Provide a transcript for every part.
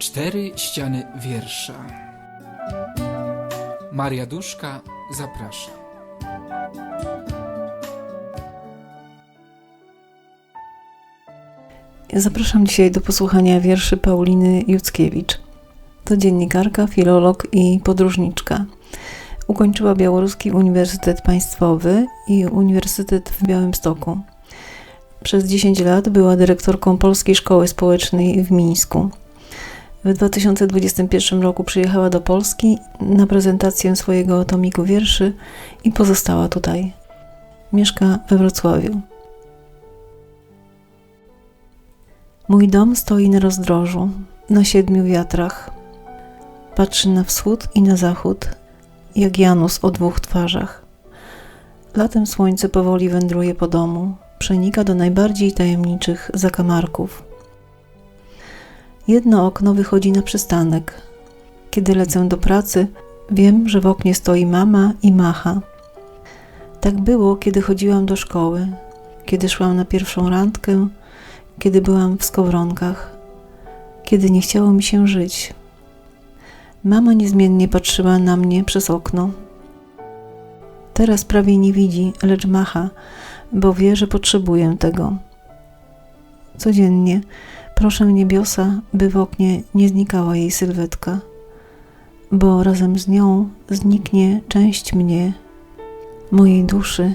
Cztery ściany wiersza. Maria Duszka zaprasza. Zapraszam dzisiaj do posłuchania wierszy Pauliny Juckiewicz. To dziennikarka, filolog i podróżniczka. Ukończyła Białoruski Uniwersytet Państwowy i Uniwersytet w Białymstoku. Przez 10 lat była dyrektorką Polskiej Szkoły Społecznej w Mińsku. W 2021 roku przyjechała do Polski na prezentację swojego tomiku wierszy i pozostała tutaj. Mieszka we Wrocławiu. Mój dom stoi na rozdrożu, na siedmiu wiatrach. Patrzy na wschód i na zachód, jak Janus o dwóch twarzach. Latem słońce powoli wędruje po domu, przenika do najbardziej tajemniczych zakamarków. Jedno okno wychodzi na przystanek. Kiedy lecę do pracy, wiem, że w oknie stoi mama i macha. Tak było, kiedy chodziłam do szkoły, kiedy szłam na pierwszą randkę, kiedy byłam w skowronkach, kiedy nie chciało mi się żyć. Mama niezmiennie patrzyła na mnie przez okno. Teraz prawie nie widzi, lecz macha, bo wie, że potrzebuję tego. Codziennie proszę niebiosa, by w oknie nie znikała jej sylwetka, bo razem z nią zniknie część mnie, mojej duszy,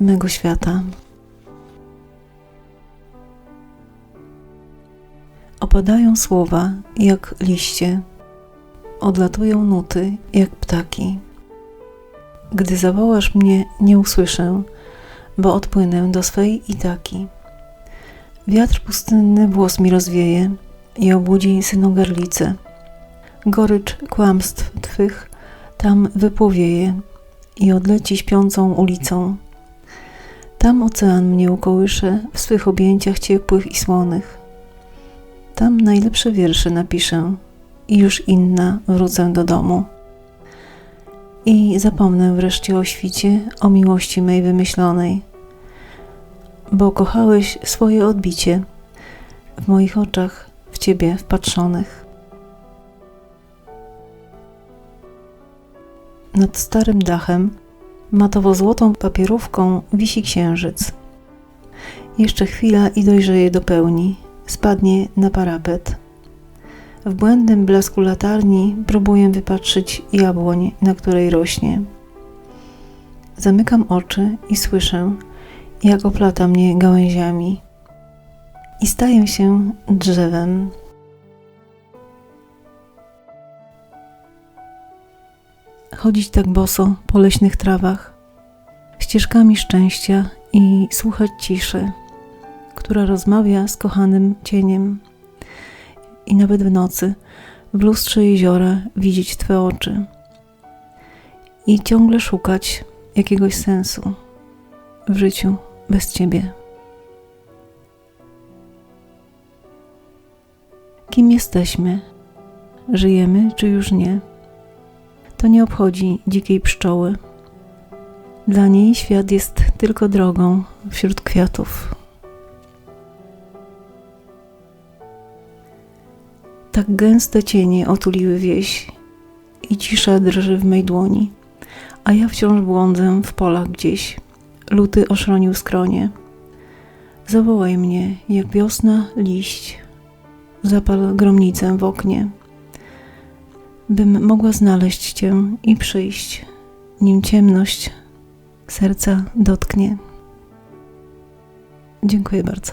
mego świata. Opadają słowa jak liście, odlatują nuty jak ptaki. Gdy zawołasz mnie, nie usłyszę, bo odpłynę do swej Itaki. Wiatr pustynny włos mi rozwieje i obudzi synogarlicę. Gorycz kłamstw twych tam wypłowieje i odleci śpiącą ulicą. Tam ocean mnie ukołysze w swych objęciach ciepłych i słonych. Tam najlepsze wiersze napiszę i już inna wrócę do domu. I zapomnę wreszcie o świcie, o miłości mej wymyślonej, bo kochałeś swoje odbicie w moich oczach, w ciebie wpatrzonych. Nad starym dachem, matowo-złotą papierówką wisi księżyc. Jeszcze chwila i dojrzeje do pełni spadnie na parapet. W błędnym blasku latarni próbuję wypatrzyć jabłoń, na której rośnie. Zamykam oczy i słyszę, jak oplata mnie gałęziami. I staję się drzewem. Chodzić tak boso po leśnych trawach, ścieżkami szczęścia i słuchać ciszy która rozmawia z kochanym cieniem. I nawet w nocy, w lustrze jeziora, widzieć Twe oczy. I ciągle szukać jakiegoś sensu w życiu bez Ciebie. Kim jesteśmy? Żyjemy czy już nie? To nie obchodzi dzikiej pszczoły. Dla niej świat jest tylko drogą wśród kwiatów. Tak gęste cienie otuliły wieś i cisza drży w mej dłoni, a ja wciąż błądzę w polach gdzieś. Luty oszronił skronie. Zawołaj mnie, jak wiosna liść. Zapal gromnicę w oknie, bym mogła znaleźć Cię i przyjść, nim ciemność serca dotknie. Dziękuję bardzo.